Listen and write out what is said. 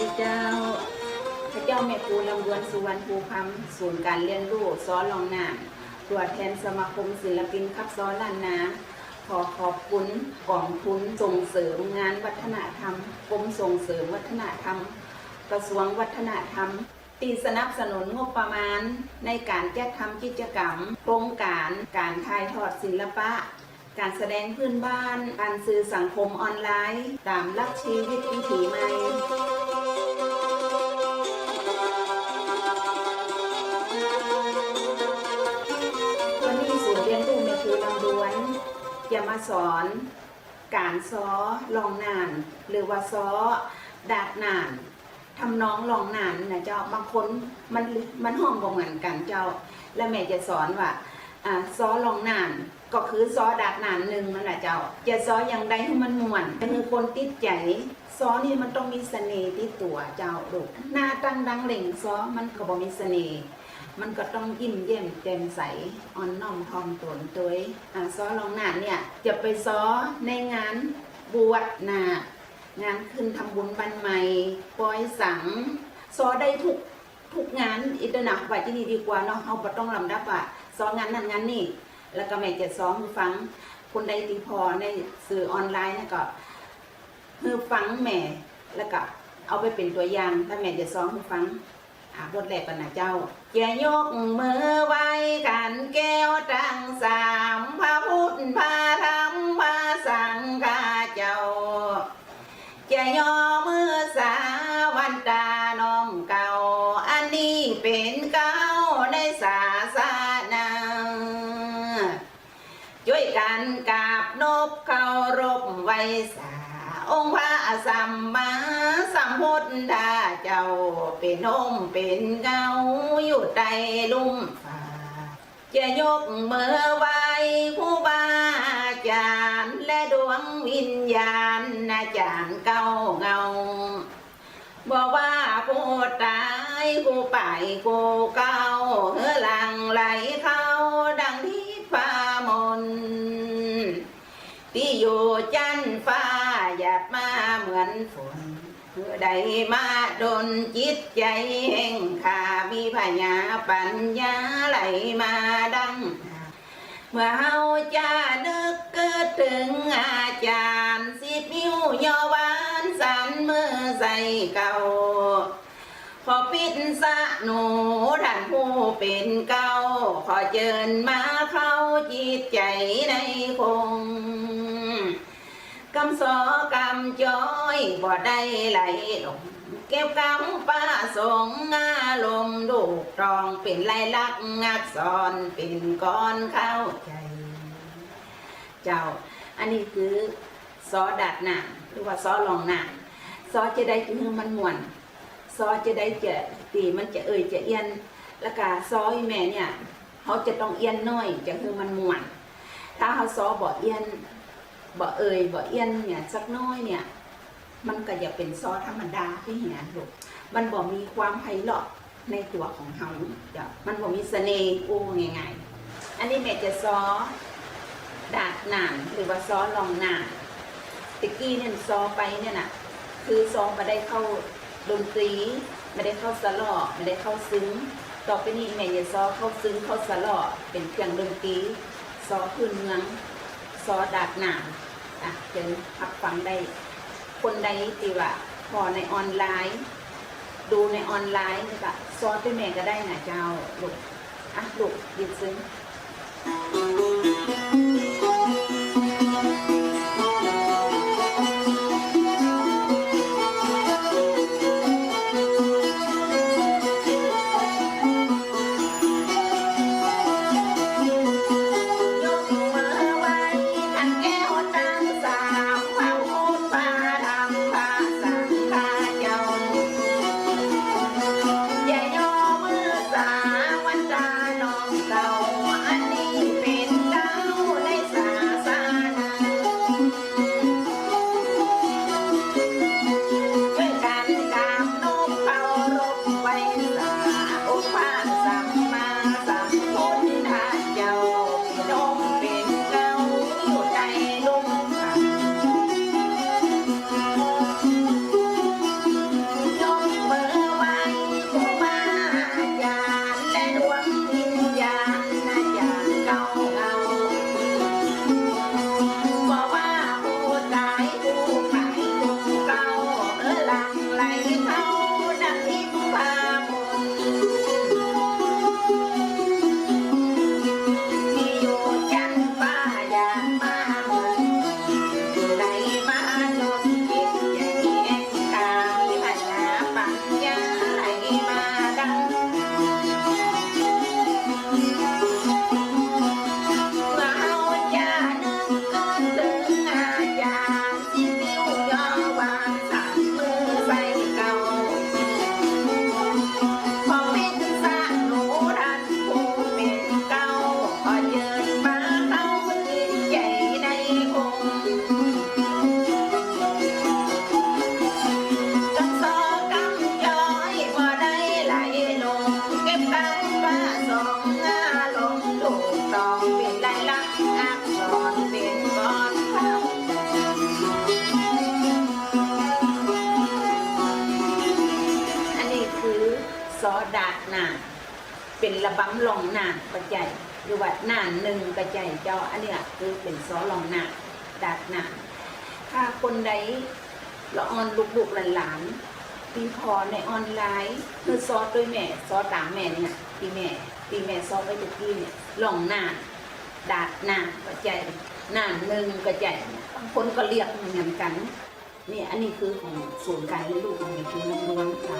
ดีเจ้าพระเจ้าแม่ครูลำดวนสุวรรณภูคำศูนย์การเรียนรู้ซ้อนลองนานตัวแทนสมาคมศิลปินคับซ้อนล้านนาขอขอบคุณกองทุนส่งเสริมงานวัฒนธรรมกรมส่งเสริมวัฒนธรรม กระทรวงวัฒนธรรมตีสนับสนุนงบประมาณ ในการจัดทำกิจกรรม โครงการการถ่ายทอดศิลปะ การแสดงพื้นบ้าน การสื่อสังคมออนไลน์ ตามลักชีวิตวิถีใหม่ จะมาสอนการซ้อลองนาน หรือว่าซ้อดาดนานทำน้องลองนานนะเจ้าบางคนมันมันห้องบ่เหมือนกันเจ้า และแม่จะสอนว่าอ่าซ้อลองนานก็คือซ้อดาดนานหนึ่งนั่นแหละเจ้าจะซ้ออย่างใดให้มันม่วนให้มือคนติดใจซ้อนี่มันต้องมีเสน่ห์ที่ตัวเจ้าลูกหน้าตั้งดังเหล่งซ้อมันก็บ่มีเสน่ห์ มันก็ต้องยิ้มเยี่ยมแจ่มใสอ่อนน้อมทอมตนตัวอ่าซ้อลองหนาเนี่ยจะไปซ้อในงานบวชนางานขึ้นทำบุญบันใหม่ปล่อยสังซ้อได้ทุกทุกงานอิตนะว่าที่นี่ดีกว่าเนาะเขาบ่ต้องลำดับว่าซ้องานนั้นงานนี่แล้วก็แม่จะซ้อมให้ฟังคนใดที่พอในสื่อออนไลน์นะก็คือฟังแม่แล้วก็เอาไปเป็นตัวอย่างถ้าแม่จะซ้อมให้ฟัง บทแรกกันนะเจ้าอย่ายกมือไว้กันแก้วตั้งสามพระพุทธพระธรรมพระสังฆาเจ้าจะย่อมือสาวันตาน้องเก่า อันนี้เป็นเก้าในศาสนาช่วยกันกราบนบเคารพไว้ส สัมมาสัมพุทธาเจ้าเป็นนมเป็นเงาอยู่ใต้ลุ่มฟ้าจะยกมือไหว้ครูบาอาจารย์และดวงวิญญาณอาจารย์เก่าเงาบอกว่าผู้ตายผู้ไปผู้เก่าเฮือหลังไหล อนฝนเมื่อใดมาดนจิตใจแห่งขามีพญาปัญญาไหลมาดัง เมื่อเฮาจะนึกเกิดถึงอาจารย์สิบนิ้วยอวานสันมือใส่เก่าขอปิดสะหนูท่านผู้เป็นเก่า ขอเจิญมาเข้าจิตใจในคง กำสอกำจอยบ่ได้ไหลลงเก็บกำป้าสงอารมดูกตรองเป็นลายลักษณ์อักษรเป็นก้อนเข้าใจ เจ้า อันนี้คือซอดัดหนานหรือว่าซอลองหนานซอจะได้คือมันม่วนซอจะได้จะตีมันจะเอ่ยจะเอียนแล้วก็ซออีแม่เนี่ยเขาจะต้องเอียนน้อยจะคือมันม่วน ถ้าเขาซอบ่เอียน บ่เอ่ยบ่เอียนเนี่ยสักน้อยเนี่ย มันก็จะเป็นซอธรรมดาที่เหียลูกมันบ่มีความไพเราะในตัวของเฮาจ้ะมันบ่มีเสน่ห์อู้ง่ายๆอันนี้แม่จะซอดาดหนานหรือว่าซอลองหนานตะกี้เนี่ยซอไปเนี่ยน่ะ คือซอมาได้เข้าดนตรีไม่ได้เข้าสลอไม่ได้เข้าซึ้ง ต่อไปนี้แม่จะซอเข้าซึ้งเข้าสลอเป็นเครื่องดนตรีซอพื้นเมือง อดากหนาอะเจนอับฟังได้ คนใดตีว่าพอในออนไลน์ ดูในออนไลน์นี่ก็ซอสด้วยแม่ก็ได้นะเจ้าลูกอะลูกดินซึ้ง เป็นระบำลองหนากระจายหรือว่าน่าหนึ่งกระจายเจ้าอันเนี้ยคือเป็นซอลองหนาดาดหนาถ้าคนใดละออนลูกๆหลานๆตีพอในออนไลน์คือซอสด้วยแม่ซอสตามแม่เนี่ยตีแม่ตีแม่ซอสไว้ทุกที่เนี่ยลองหนาดาดหนากระจายน่าหนึ่งกระจายบางคนก็เรียกเหมือนกันนี่อันนี้คือของศูนย์การเลี้ยงลูกของเด็กคือล้วนๆค่ะ